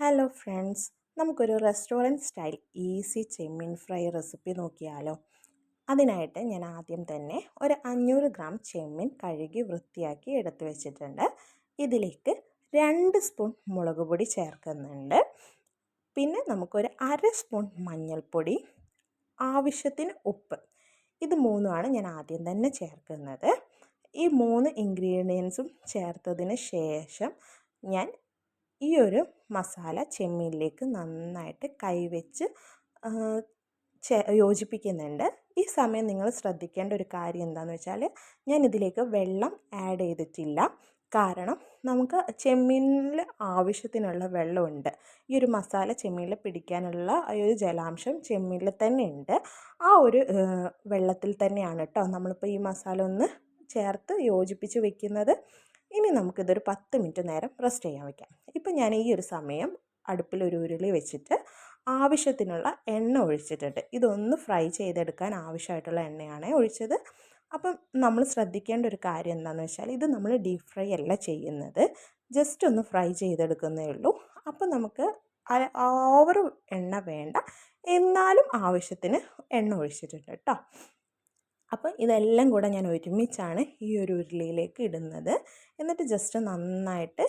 Hello friends നമുക്കൊരു restaurant style easy ചെമ്മീൻ fry recipe നോക്കിയാലോ. അതിനായിട്ട് ഞാൻ ആദ്യം തന്നെ ഒരു അഞ്ഞൂറ് ഗ്രാം ചെമ്മീൻ കഴുകി വൃത്തിയാക്കി എടുത്തു വെച്ചിട്ടുണ്ട്. ഇതിലേക്ക് രണ്ട് സ്പൂൺ മുളക് പൊടി ചേർക്കുന്നുണ്ട്. പിന്നെ നമുക്കൊരു അര സ്പൂൺ മഞ്ഞൾപ്പൊടി ആവശ്യത്തിന് ഉപ്പ്. ഇത് മൂന്നുമാണ് ഞാൻ ആദ്യം തന്നെ ചേർക്കുന്നത്. ഈ മൂന്ന് ഇൻഗ്രീഡിയൻസും ചേർത്തതിന് ശേഷം ഞാൻ ഈ ഒരു മസാല ചെമ്മീനിലേക്ക് നന്നായിട്ട് കൈവച്ച് യോജിപ്പിക്കുന്നുണ്ട്. ഈ സമയം നിങ്ങൾ ശ്രദ്ധിക്കേണ്ട ഒരു കാര്യം എന്താണെന്ന് വെച്ചാൽ ഞാൻ ഇതിലേക്ക് വെള്ളം ആഡ് ചെയ്തിട്ടില്ല. കാരണം നമുക്ക് ചെമ്മീനിൽ ആവശ്യത്തിനുള്ള വെള്ളമുണ്ട്. ഈ ഒരു മസാല ചെമ്മീനിൽ പിടിക്കാനുള്ള ഈ ഒരു ജലാംശം ചെമ്മീനിൽ തന്നെ ഉണ്ട്. ആ ഒരു വെള്ളത്തിൽ തന്നെയാണ് കേട്ടോ നമ്മളിപ്പോൾ ഈ മസാല ഒന്ന് ചേർത്ത് യോജിപ്പിച്ച് വെക്കുന്നത്. ഇനി നമുക്കിതൊരു പത്ത് മിനിറ്റ് നേരം റെസ്റ്റ് ചെയ്യാൻ വയ്ക്കാം ഇപ്പം ഞാൻ ഈ ഒരു സമയം അടുപ്പിൽ ഒരു ഉരുളി വെച്ചിട്ട് ആവശ്യത്തിനുള്ള എണ്ണ ഒഴിച്ചിട്ടുണ്ട്. ഇതൊന്ന് ഫ്രൈ ചെയ്തെടുക്കാൻ ആവശ്യമായിട്ടുള്ള എണ്ണയാണ് ഒഴിച്ചത്. അപ്പം നമ്മൾ ശ്രദ്ധിക്കേണ്ട ഒരു കാര്യം എന്താണെന്ന് വെച്ചാൽ ഇത് നമ്മൾ ഡീപ് ഫ്രൈ അല്ല ചെയ്യുന്നത്. ജസ്റ്റ് ഒന്ന് ഫ്രൈ ചെയ്തെടുക്കുന്നേ ഉള്ളൂ. അപ്പം നമുക്ക് ഓവർ എണ്ണ വേണ്ട. എന്നാലും ആവശ്യത്തിന് എണ്ണ ഒഴിച്ചിട്ടുണ്ട് കേട്ടോ അപ്പോൾ ഇതെല്ലാം കൂടെ ഞാൻ ഒരുമിച്ചാണ് ഈ ഒരു ഉരുളിയിലേക്ക് ഇടുന്നത്. എന്നിട്ട് ജസ്റ്റ് നന്നായിട്ട്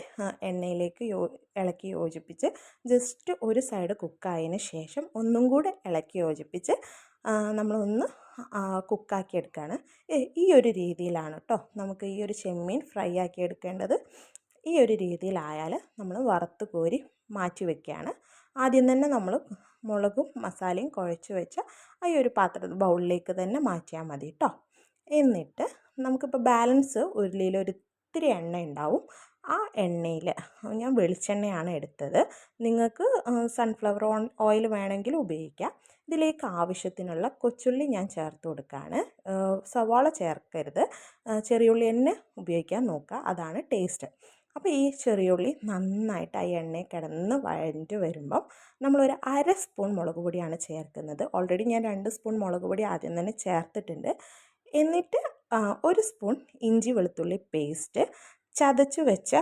എണ്ണയിലേക്ക് യോ ഇളക്കി യോജിപ്പിച്ച് ജസ്റ്റ് ഒരു സൈഡ് കുക്കായതിന് ശേഷം ഒന്നും കൂടെ ഇളക്കി യോജിപ്പിച്ച് നമ്മളൊന്ന് കുക്കാക്കി എടുക്കുകയാണ് ഈ ഒരു രീതിയിലാണ് കേട്ടോ നമുക്ക് ഈ ഒരു ചെമ്മീൻ ഫ്രൈ ആക്കി എടുക്കേണ്ടത്. ഈ ഒരു രീതിയിലായാൽ നമ്മൾ വറുത്ത് കോരി മാറ്റി വയ്ക്കുകയാണ് ആദ്യം തന്നെ നമ്മൾ മുളകും മസാലയും കുഴച്ച് വെച്ച ആ ഒരു പാത്ര ബൗളിലേക്ക് തന്നെ മാറ്റിയാൽ മതി കേട്ടോ എന്നിട്ട് നമുക്കിപ്പോൾ ബാലൻസ് ഉരുളിയിൽ ഒരു ഇത്തിരി എണ്ണ ഉണ്ടാവും. ആ എണ്ണയിൽ ഞാൻ വെളിച്ചെണ്ണയാണ് എടുത്തത്. നിങ്ങൾക്ക് സൺഫ്ലവർ ഓയിൽ വേണമെങ്കിൽ ഉപയോഗിക്കാം. ഇതിലേക്ക് ആവശ്യത്തിനുള്ള കൊച്ചുള്ളി ഞാൻ ചേർത്ത് കൊടുക്കുകയാണ് സവാള ചേർക്കരുത്. ചെറിയുള്ളി തന്നെ ഉപയോഗിക്കാൻ നോക്കുക. അതാണ് ടേസ്റ്റ് അപ്പോൾ ഈ ചെറിയുള്ളി നന്നായിട്ട് ആ എണ്ണയിൽ കിടന്ന് വഴഞ്ഞിട്ട് വരുമ്പം നമ്മളൊരു അര സ്പൂൺ മുളക് പൊടിയാണ് ചേർക്കുന്നത്. ഓൾറെഡി ഞാൻ രണ്ട് സ്പൂൺ മുളക് പൊടി ആദ്യം തന്നെ ചേർത്തിട്ടുണ്ട്. എന്നിട്ട് ഒരു സ്പൂൺ ഇഞ്ചി വെളുത്തുള്ളി പേസ്റ്റ് ചതച്ച് വെച്ച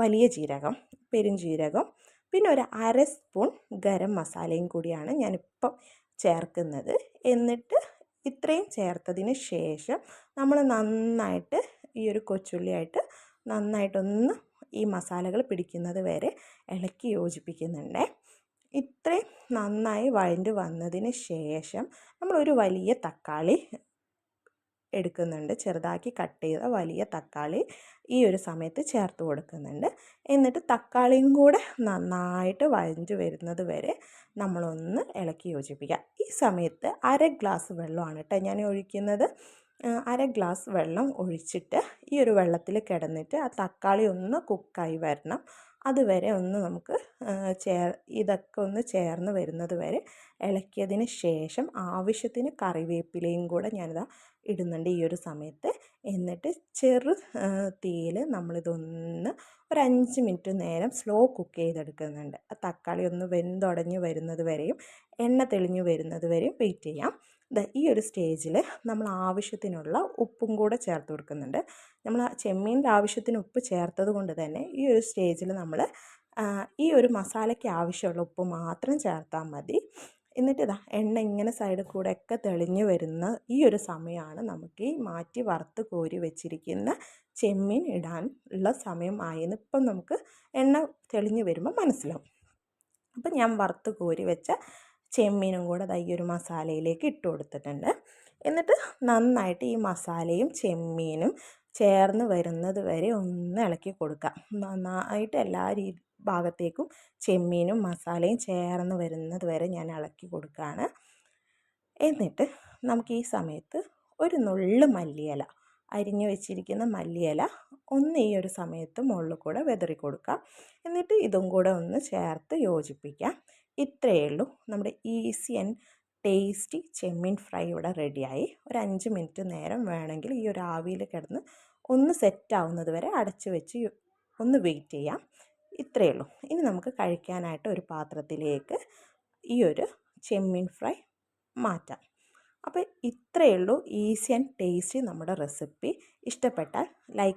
വലിയ ജീരകം പെരുംജീരകം പിന്നെ ഒരു അര സ്പൂൺ ഗരം മസാലയും കൂടിയാണ് ഞാനിപ്പം ചേർക്കുന്നത്. എന്നിട്ട് ഇത്രയും ചേർത്തതിന് ശേഷം നമ്മൾ നന്നായിട്ട് ഈ ഒരു കൊച്ചുള്ളിയായിട്ട് നന്നായിട്ടൊന്ന് ഈ മസാലകൾ പിടിക്കുന്നത് വരെ ഇളക്കി യോജിപ്പിക്കുന്നുണ്ട്. ഇത്രയും നന്നായി വഴണ്ട് വന്നതിന് ശേഷം നമ്മളൊരു വലിയ തക്കാളി എടുക്കുന്നുണ്ട്. ചെറുതാക്കി കട്ട് ചെയ്ത വലിയ തക്കാളി ഈ ഒരു സമയത്ത് ചേർത്ത് കൊടുക്കുന്നുണ്ട്. എന്നിട്ട് തക്കാളിയും കൂടെ നന്നായിട്ട് വഴഞ്ഞു വരുന്നത് വരെ നമ്മളൊന്ന് ഇളക്കി യോജിപ്പിക്കുക ഈ സമയത്ത് അര ഗ്ലാസ് വെള്ളമാണ് കേട്ടോ ഞാൻ ഒഴിക്കുന്നത്. അര ഗ്ലാസ് വെള്ളം ഒഴിച്ചിട്ട് ഈ ഒരു വെള്ളത്തിൽ കിടന്നിട്ട് ആ തക്കാളി ഒന്ന് കുക്കായി വരണം. അതുവരെ ഒന്ന് നമുക്ക് ചേർ ഇതൊക്കെ ഒന്ന് ചേർന്ന് വരുന്നത് വരെ ഇളക്കിയതിന് ശേഷം ആവശ്യത്തിന് കറിവേപ്പിലയും കൂടെ ഞാനിതാ ഇടുന്നുണ്ട് ഈ ഒരു സമയത്ത്. എന്നിട്ട് ചെറു തീയിൽ നമ്മളിതൊന്ന് ഒരു അഞ്ച് മിനിറ്റ് നേരം സ്ലോ കുക്ക് ചെയ്തെടുക്കുന്നുണ്ട് തക്കാളി ഒന്ന് വെന്തുടഞ്ഞ് വരുന്നത് വരെയും എണ്ണ തെളിഞ്ഞ് വരുന്നത് വരെയും വെയിറ്റ് ചെയ്യാം. ഈ ഒരു സ്റ്റേജിൽ നമ്മൾ ആവശ്യത്തിനുള്ള ഉപ്പും കൂടെ ചേർത്ത് കൊടുക്കുന്നുണ്ട്. നമ്മൾ ചെമ്മീന്റെ ആവശ്യത്തിന് ഉപ്പ് ചേർത്തത് കൊണ്ട് തന്നെ ഈ ഒരു സ്റ്റേജിൽ നമ്മൾ ഈ ഒരു മസാലയ്ക്ക് ആവശ്യമുള്ള ഉപ്പ് മാത്രം ചേർത്താൽ മതി. എന്നിട്ട് ഇതാ എണ്ണ ഇങ്ങനെ സൈഡിൽ കൂടെ ഒക്കെ തെളിഞ്ഞു വരുന്ന ഈ ഒരു സമയമാണ് നമുക്ക് ഈ മാറ്റി വറുത്ത് കോരി വെച്ചിരിക്കുന്ന ചെമ്മീൻ ഇടാൻ ഉള്ള സമയം ആയെന്ന് ഇപ്പം നമുക്ക് എണ്ണ തെളിഞ്ഞു വരുമ്പോൾ മനസ്സിലാവും. അപ്പം ഞാൻ വറുത്ത് കോരി വെച്ച ചെമ്മീനും കൂടെ ഈ ഒരു മസാലയിലേക്ക് ഇട്ട് കൊടുത്തിട്ടുണ്ട്. എന്നിട്ട് നന്നായിട്ട് ഈ മസാലയും ചെമ്മീനും ചേർന്ന് വരുന്നത് വരെ ഒന്ന് ഇളക്കി കൊടുക്കുക നന്നായിട്ട് എല്ലാ രീതി ഭാഗത്തേക്കും ചെമ്മീനും മസാലയും ചേർന്ന് വരുന്നത് വരെ ഞാൻ ഇളക്കി കൊടുക്കുകയാണ്. എന്നിട്ട് നമുക്ക് ഈ സമയത്ത് ഒരു നുള്ളു മല്ലിയില അരിഞ്ഞു വെച്ചിരിക്കുന്ന മല്ലിയില ഒന്ന് ഈ ഒരു സമയത്ത് മുകളിൽ കൂടെ വെതറി കൊടുക്കാം. എന്നിട്ട് ഇതും കൂടെ ഒന്ന് ചേർത്ത് യോജിപ്പിക്കാം. ഇത്രയേ ഉള്ളൂ. നമ്മുടെ ഈസി ആൻഡ് ടേസ്റ്റി ചെമ്മീൻ ഫ്രൈ ഇവിടെ റെഡിയായി. ഒരു അഞ്ച് മിനിറ്റ് നേരം വേണമെങ്കിൽ ഈ ഒരു ആവിയിൽ കിടന്ന് ഒന്ന് സെറ്റ് ആവുന്നത് വരെ അടച്ച് വെച്ച് ഒന്ന് വെയിറ്റ് ചെയ്യാം. ഇത്രയേ ഉള്ളൂ. ഇനി നമുക്ക് കഴിക്കാനായിട്ട് ഒരു പാത്രത്തിലേക്ക് ഈ ഒരു ചെമ്മീൻ ഫ്രൈ മാറ്റാം. അപ്പോൾ ഇത്രയേ ഉള്ളൂ. ഈസി ആൻഡ് ടേസ്റ്റി നമ്മുടെ റെസിപ്പി. ഇഷ്ടപ്പെട്ടാൽ ലൈക്ക്